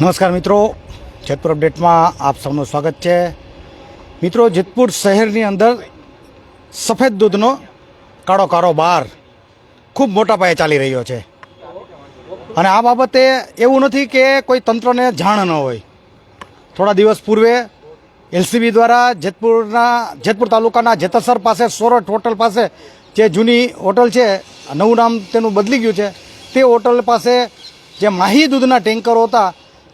નમસ્કાર મિત્રો. જેતપુર અપડેટમાં આપ સૌનું સ્વાગત છે. મિત્રો, જેતપુર શહેરની અંદર સફેદ દૂધનો કાળો કારોબાર ખૂબ મોટા પાયે ચાલી રહ્યો છે. અને આ બાબતે એવું નથી કે કોઈ તંત્રને જાણ ન હોય. થોડા દિવસ પૂર્વે એલસીબી દ્વારા જેતપુરના, જેતપુર તાલુકાના જેતસર પાસે, સોરઠ હોટલ પાસે જે જૂની હોટલ છે, નવું નામ તેનું બદલી ગયું છે, તે હોટલ પાસે જે માહી દૂધના ટેન્કરો હતા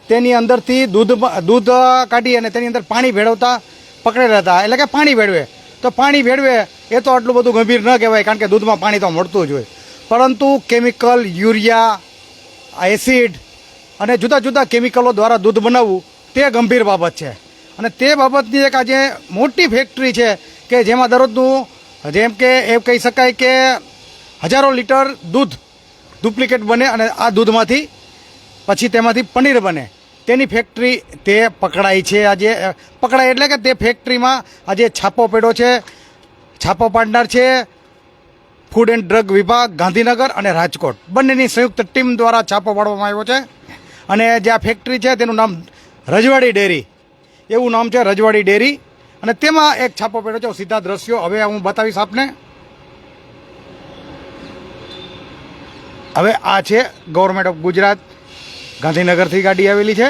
તેની અંદરથી દૂધ દૂધ કાઢી અને તેની અંદર પાણી ભેળવતા પકડેલા હતા. એટલે કે પાણી ભેળવે. તો પાણી ભેળવે એ તો આટલું બધું ગંભીર ન કહેવાય, કારણ કે દૂધમાં પાણી તો મળતું જ હોય. પરંતુ કેમિકલ, યુરિયા, એસિડ અને જુદા જુદા કેમિકલો દ્વારા દૂધ બનાવવું તે ગંભીર બાબત છે. અને તે બાબતની એક આજે મોટી ફેક્ટરી છે કે જેમાં દરરોજનું, જેમ કે એમ કહી શકાય કે હજારો લીટર દૂધ ડુપ્લિકેટ બને અને આ દૂધમાંથી પછી તેમાંથી પનીર બને. તેની ફેક્ટરી તે પકડાઈ છે આજે. પકડાય એટલે કે તે ફેક્ટરીમાં આજે છાપો પડ્યો છે. છાપો પાડનાર છે ફૂડ એન્ડ ડ્રગ વિભાગ, ગાંધીનગર અને રાજકોટ. બંનેની સંયુક્ત ટીમ દ્વારા છાપો પાડવામાં આવ્યો છે. અને જે આ ફેક્ટરી છે તેનું નામ રજવાડી ડેરી. એવું નામ છે રજવાડી ડેરી. અને તેમાં એક છાપો પડ્યો છે. સીધા દ્રશ્યો. હવે હું બતાવીશ આપને. હવે આ છે ગવર્મેન્ટ ઓફ ગુજરાત. ગાંધીનગરથી ગાડી આવેલી છે.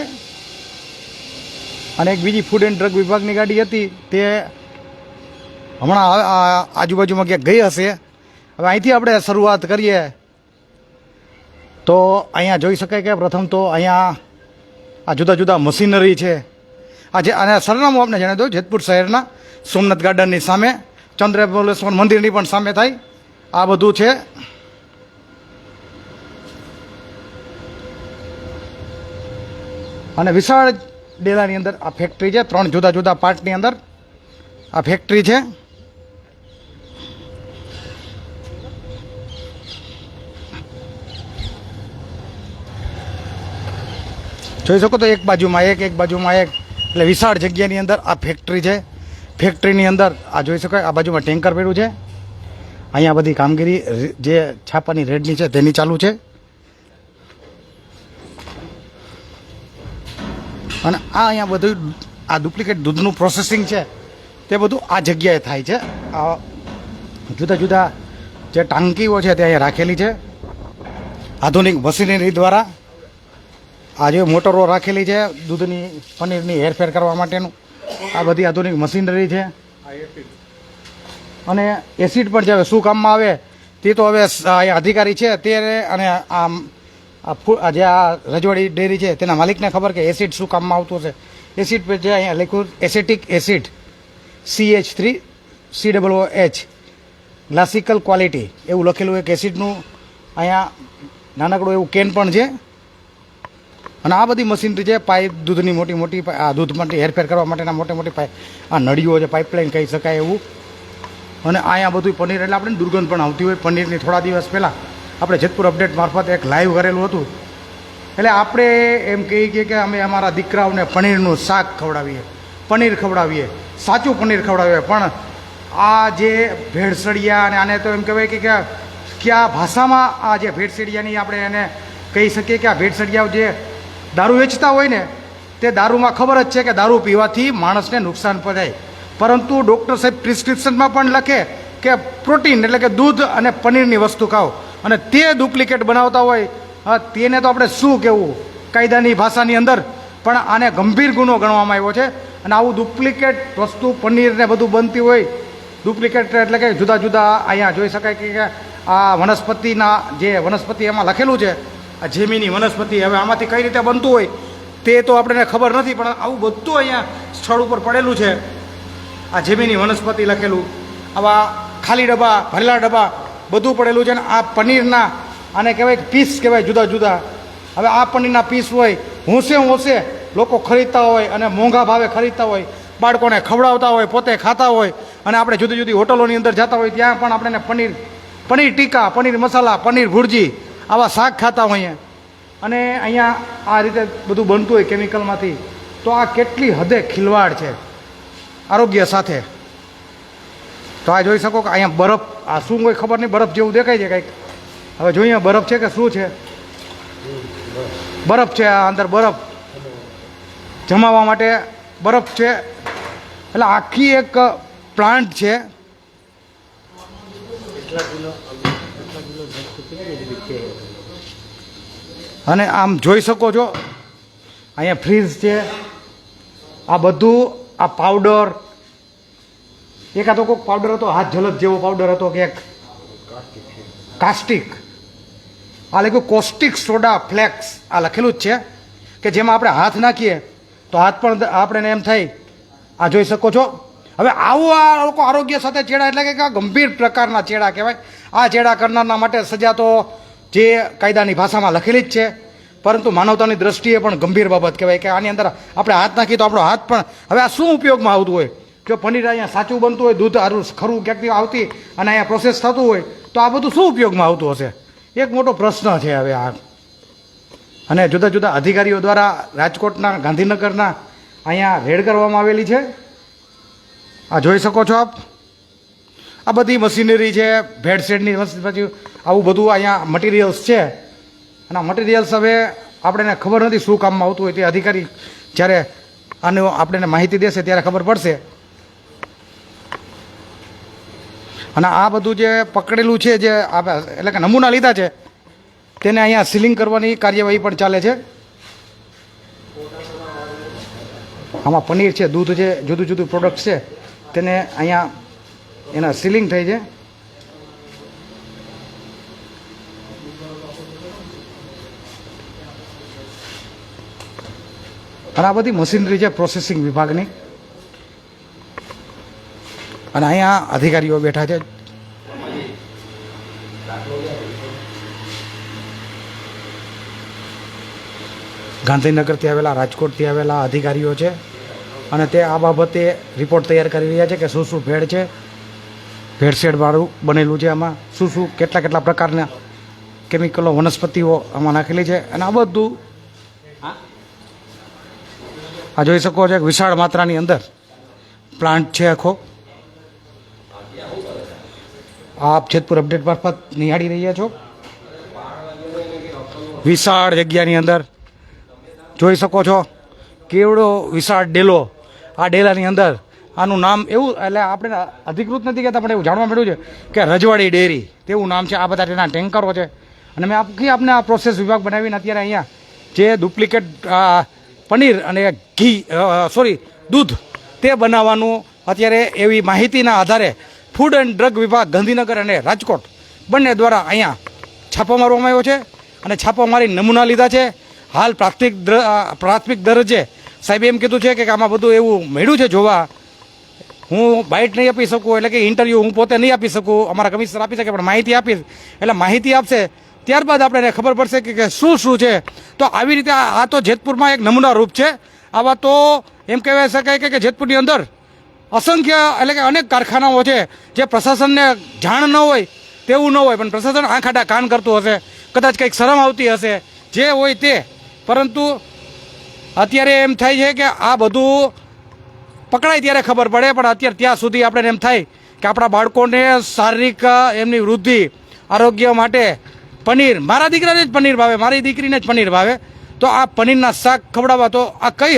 અને એક બીજી ફૂડ એન્ડ ડ્રગ વિભાગની ગાડી હતી, તે હમણાં આજુબાજુમાં ક્યાંક ગઈ હશે. હવે અહીંથી આપણે શરૂઆત કરીએ. તો અહીંયા જોઈ શકાય કે પ્રથમ તો અહીંયા આ જુદા જુદા મશીનરી છે. આ જે અને સરનામું આપણે જણાવી દઉં, જેતપુર શહેરના સોમનાથ ગાર્ડનની સામે ચંદ્રેશ્વર મંદિરની પણ સામે થાય. આ બધું છે. અને વિશાળ ડેલાની અંદર આ ફેક્ટરી છે. ત્રણ જુદા જુદા પાર્ટની અંદર આ ફેક્ટરી છે. જોઈ શકો તો એક બાજુમાં એક એક બાજુમાં એક. એટલે વિશાળ જગ્યાની અંદર આ ફેક્ટરી છે. ફેક્ટરીની અંદર આ જોઈ શકાય, આ બાજુમાં ટેન્કર પડ્યું છે. અહીંયા બધી કામગીરી, જે છાપાની રેડની છે તેની ચાલુ છે. અને આ અહીંયા બધું આ ડુપ્લિકેટ દૂધનું પ્રોસેસિંગ છે. તે બધું આ જગ્યાએ થાય છે. આ જુદા જુદા જે ટાંકીઓ છે તે અહીંયા રાખેલી છે. આધુનિક મશીનરી દ્વારા આ જે મોટરો રાખેલી છે દૂધની, પનીરની હેરફેર કરવા માટેનું. આ બધી આધુનિક મશીનરી છે. અને એસિડ પણ હવે શું કામમાં આવે તે તો હવે અધિકારી છે તે અને આમ આ જે આ રજવાડી ડેરી છે, તેના માલિકને ખબર કે એસિડ શું કામમાં આવતું હશે? એસિડ પર જે અહીંયા લખ્યું, acetic acid C H three C double O H classical quality. એવું લખેલું એક એસિડનું અહીંયા નાનકડું એવું કેન પણ છે. અને આ બધી મશીનરી છે, પાઇપ દૂધની મોટી મોટી આ દૂધ માટે હેરફેર કરવા માટેના મોટી મોટી પાઇપ. આ નળીઓ છે, પાઇપલાઇન કહી શકાય એવું. અને અહીંયા બધું પનીર, એટલે આપણે દુર્ગંધ પણ આવતી હોય પનીરની થોડા દિવસ પહેલાં. આપણે જેતપુર અપડેટ મારફત એક લાઈવ કરેલું હતું. એટલે આપણે એમ કહીએ કે અમે અમારા દીકરાઓને પનીરનું શાક ખવડાવીએ, પનીર ખવડાવીએ, સાચું પનીર ખવડાવીએ. પણ આ જે ભેળસડિયા અને આને તો એમ કહેવાય કે કે કયા ભાષામાં આ જે ભેળસડિયાની આપણે એને કહી શકીએ કે આ ભેળસડિયાઓ જે દારૂ વેચતા હોય ને, તે દારૂમાં ખબર જ છે કે દારૂ પીવાથી માણસને નુકસાન પહોંચાય પરંતુ ડૉક્ટર સાહેબ પ્રિસ્ક્રિપ્શનમાં પણ લખે કે પ્રોટીન એટલે કે દૂધ અને પનીરની વસ્તુ ખાઓ. અને તે ડુપ્લિકેટ બનાવતા હોય તેને તો આપણે શું કહેવું? કાયદાની ભાષાની અંદર. પણ આને ગંભીર ગુનો ગણવામાં આવ્યો છે અને આવું ડુપ્લિકેટ વસ્તુ પનીરને બધું બનતી હોય, ડુપ્લિકેટ એટલે કે જુદા જુદા અહીંયા જોઈ શકાય કે આ વનસ્પતિના જે વનસ્પતિ એમાં લખેલું છે, આ જેમીની વનસ્પતિ હવે આમાંથી કઈ રીતે બનતું હોય તે તો આપણને ખબર નથી, પણ આવું બધું અહીંયા સ્થળ ઉપર પડેલું છે. આ જેમીની વનસ્પતિ લખેલું. આવા ખાલી ડબ્બા, ભરેલા ડબ્બા બધું પડેલું છે અને આ પનીરના આને કહેવાય પીસ કહેવાય જુદા જુદા. હવે આ પનીરના પીસ હોય, હોંશે હોંશે લોકો ખરીદતા હોય અને મોંઘા ભાવે ખરીદતા હોય, બાળકોને ખવડાવતા હોય, પોતે ખાતા હોય અને આપણે જુદી જુદી હોટલોની અંદર જતા હોય ત્યાં પણ આપણે પનીર પનીર ટીકા, પનીર મસાલા, પનીર ભુરજી આવા શાક ખાતા હોઈએ. અને અહીંયા આ રીતે બધું બનતું હોય કેમિકલમાંથી તો આ કેટલી હદે ખિલવાડ છે આરોગ્ય સાથે. તો આ જોઈ શકો કે અહીંયા બરફ, આ શું કોઈ ખબર નહીં, બરફ જેવું દેખાય છે કંઈક. હવે જોઈએ બરફ છે કે શું છે? બરફ છે આ અંદર, બરફ. જમાવવા માટે બરફ છે. એટલે આખી એક પ્લાન્ટ છે. અને આમ જોઈ શકો છો, અહીંયા ફ્રીજ છે. આ બધું, આ પાવડર એકાદો કોઈક પાવડર હતો, હાથ ઝલક જેવો પાવડર હતો કે કાસ્ટિક. આ લખ્યું કોસ્ટિક સોડા ફ્લેક્સ આ લખેલું જ છે કે જેમાં આપણે હાથ નાખીએ, તો હાથ પણ આપણે એમ થાય, આ જોઈ શકો છો. હવે આવું આ લોકો આરોગ્ય સાથે ચેડા, એટલે કે ગંભીર પ્રકારના ચેડા કહેવાય. આ ચેડા કરનારના માટે સજા તો જે કાયદાની ભાષામાં લખેલી જ છે. પરંતુ માનવતાની દ્રષ્ટિએ પણ ગંભીર બાબત કહેવાય કે આની અંદર આપણે હાથ નાખીએ તો આપણો હાથ પણ, હવે આ શું ઉપયોગમાં આવતું હોય? જો પનીર અહીંયા સાચું બનતું હોય, દૂધ આરું ખરું ક્યાંકથી આવતી અને અહીંયા પ્રોસેસ થતું હોય, તો આ બધું શું ઉપયોગમાં આવતું હશે? એક મોટો પ્રશ્ન છે હવે આ. અને જુદા જુદા અધિકારીઓ દ્વારા રાજકોટના, ગાંધીનગરના અહીંયા રેડ કરવામાં આવેલી છે. આ જોઈ શકો છો આપ? આ બધી મશીનરી છે ભેડસેડની પછી આવું બધું અહીંયા મટીરિયલ્સ છે. અને આ મટીરિયલ્સ હવે આપણને ખબર નથી શું કામમાં આવતું હોય તે અધિકારી જ્યારે આનો આપણને માહિતી દેશે ત્યારે ખબર પડશે. અને આ બધું જે પકડેલું છે, જે એટલે કે નમૂના લીધા છે, તેને અહીંયા સીલિંગ કરવાની કાર્યવાહી પણ ચાલે છે. આમાં પનીર છે, દૂધ છે, જુદું જુદું પ્રોડક્ટ છે, તેને અહીંયા એના સીલિંગ થઈ છે. અને આ બધી મશીનરી છે પ્રોસેસિંગ વિભાગની. અને અહીંયા અધિકારીઓ બેઠા છે. ગાંધીનગરથી આવેલા, રાજકોટથી આવેલા અધિકારીઓ છે. અને તે આ બાબતે રિપોર્ટ તૈયાર કરી રહ્યા છે કે શું શું ભેળ છે. ભેળસેળવાળું બનેલું છે આમાં. શું શું, કેટલા કેટલા પ્રકારના કેમિકલો વનસ્પતિઓ આમાં નાખેલી છે. અને આ બધું આ જોઈ શકો છો વિશાળ માત્રાની અંદર. પ્લાન્ટ છે આખો. આપ જેતપુર અપડેટ મારફત નિહાળી રહ્યા છો? વિશાળ જગ્યાની અંદર જોઈ શકો છો. કેવડો વિશાળ ડેલો આ ડેલાની અંદર. આનું નામ એવું, એટલે આપણે અધિકૃત નથી કહેતા, પણ એવું જાણવા મળ્યું છે કે રજવાડી ડેરી, તેવું નામ છે. આ બધા તેના ટેન્કરો છે. અને મેં આખી આપને આ પ્રોસેસ વિભાગ બનાવીને અત્યારે અહીંયા જે ડુપ્લિકેટ પનીર અને ઘી સોરી દૂધ તે બનાવવાનું અત્યારે એવી માહિતીના આધારે ફૂડ એન્ડ ડ્રગ વિભાગ ગાંધીનગર અને રાજકોટ બંને દ્વારા અહીંયા છાપો મારવામાં આવ્યો છે અને છાપો મારી નમૂના લીધા છે. હાલ પ્રાથમિક પ્રાથમિક દરજ્જે સાહેબે એમ કીધું છે કે આમાં બધું એવું મેળ્યું છે જોવા. હું બાઇટ નહીં આપી શકું એટલે કે ઇન્ટરવ્યૂ હું પોતે નહીં આપી શકું. અમારા કમિશનર આપી શકે પણ માહિતી આપીશ. એટલે માહિતી આપશે. ત્યારબાદ આપણે ખબર પડશે કે શું શું છે. તો આવી રીતે આ તો જેતપુરમાં એક નમૂના રૂપ છે. આવા તો એમ કહેવાય શકાય કે જેતપુરની અંદર અસંખ્ય એટલે કે અનેક કારખાનાઓ છે જે પ્રશાસનને જાણ ન હોય તેવું ન હોય, પણ પ્રશાસન આંખાડા કાન કરતું હશે, કદાચ કંઈક શરમ આવતી હશે, જે હોય તે. પરંતુ અત્યારે એમ થાય છે કે આ બધું પકડાય ત્યારે ખબર પડે, પણ અત્યારે ત્યાં સુધી આપણે એમ થાય કે આપણા બાળકોને શારીરિક એમની વૃદ્ધિ, આરોગ્ય માટે પનીર, મારા દીકરાને જ પનીર ભાવે, મારી દીકરીને જ પનીર ભાવે, તો આ પનીરના શાક ખવડાવવા તો આ કઈ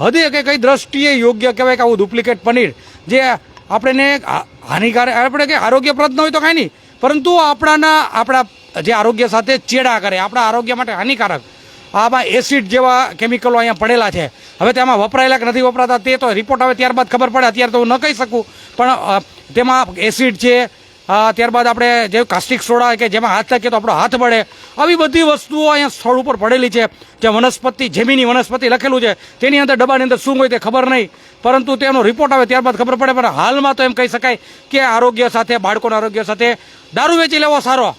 હદે કે કઈ દ્રષ્ટિએ યોગ્ય કહેવાય કે આવું ડુપ્લિકેટ પનીર, જે આપણને હાનિકારક આપણે કે આરોગ્યપ્રદ ન હોય તો કાંઈ નહીં. પરંતુ આપણાના આપણા જે આરોગ્ય સાથે ચેડા કરે, આપણા આરોગ્ય માટે હાનિકારક. આમાં એસિડ જેવા કેમિકલો અહીંયા પડેલા છે. હવે તેમાં વપરાયેલા કે નથી વપરાતા તે તો રિપોર્ટ આવે ત્યારબાદ ખબર પડે, અત્યારે તો હું ન કહી શકું. પણ તેમાં એસિડ છે ત્યારબાદ આપણે જે કાસ્ટિક સોડા કે જેમાં હાથ લાગીએ તો આપણો હાથ બળે. આવી બધી વસ્તુઓ અહીંયા સ્થળ ઉપર પડેલી છે, જે વનસ્પતિ, જેમીની વનસ્પતિ લખેલું છે. તેની અંદર ડબ્બાની અંદર શું હોય તે ખબર નહીં. પરંતુ તેનો રિપોર્ટ આવે ત્યારબાદ ખબર પડે, પણ હાલમાં તો એમ કહી શકાય કે આરોગ્ય સાથે, બાળકોના આરોગ્ય સાથે દારૂ વેચી લેવો સારો.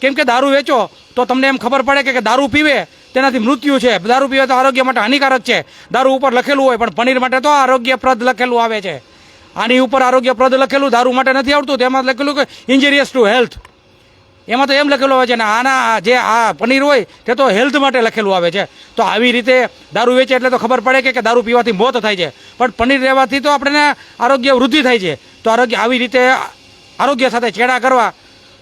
કેમ કે દારૂ વેચો, તો તમને એમ ખબર પડે કે- કે દારૂ પીવે, તેનાથી મૃત્યુ છે. દારૂ પીવે તો આરોગ્ય માટે હાનિકારક છે. દારૂ ઉપર લખેલું હોય, પણ પનીર માટે તો આરોગ્યપ્રદ લખેલું આવે છે. આની ઉપર આરોગ્યપ્રદ લખેલું, દારૂ માટે નથી આવડતું. તેમાં લખેલું કે ઇન્જિરિયસ ટુ હેલ્થ એમાં તો એમ લખેલું આવે છે ને, આના જે આ પનીર હોય, તે તો હેલ્થ માટે લખેલું આવે છે. તો આવી રીતે દારૂ વેચે એટલે તો ખબર પડે કે- દારૂ પીવાથી મોત થાય છે. પણ પનીર રહેવાથી તો આપણને આરોગ્ય વૃદ્ધિ થાય છે. તો આરોગ્ય, આવી રીતે આરોગ્ય સાથે ચેડા કરવા,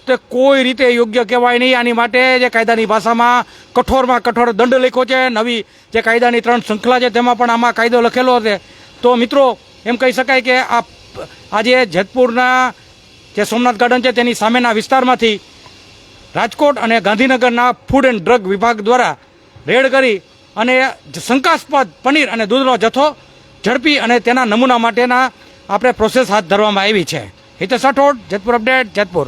તે કોઈ રીતે યોગ્ય કહેવાય નહીં. આની માટે જે કાયદાની ભાષામાં કઠોરમાં કઠોર દંડ લખ્યો છે. નવી જે કાયદાની ત્રણ શૃંખલા છે, તેમાં પણ આમાં કાયદો લખેલો છે. તો મિત્રો એમ કહી શકાય કે આ આજે જેતપુરના જે સોમનાથ ગાર્ડન છે તેની સામેના વિસ્તારમાંથી રાજકોટ અને ગાંધીનગરના ફૂડ એન્ડ ડ્રગ વિભાગ દ્વારા રેડ કરી અને શંકાસ્પદ પનીર અને દૂધનો જથ્થો ઝડપી અને તેના નમૂના માટેના આપણે પ્રોસેસ હાથ ધરવામાં આવી છે. હિતેશ રાઠોડ, જેતપુર અપડેટ જેતપુર.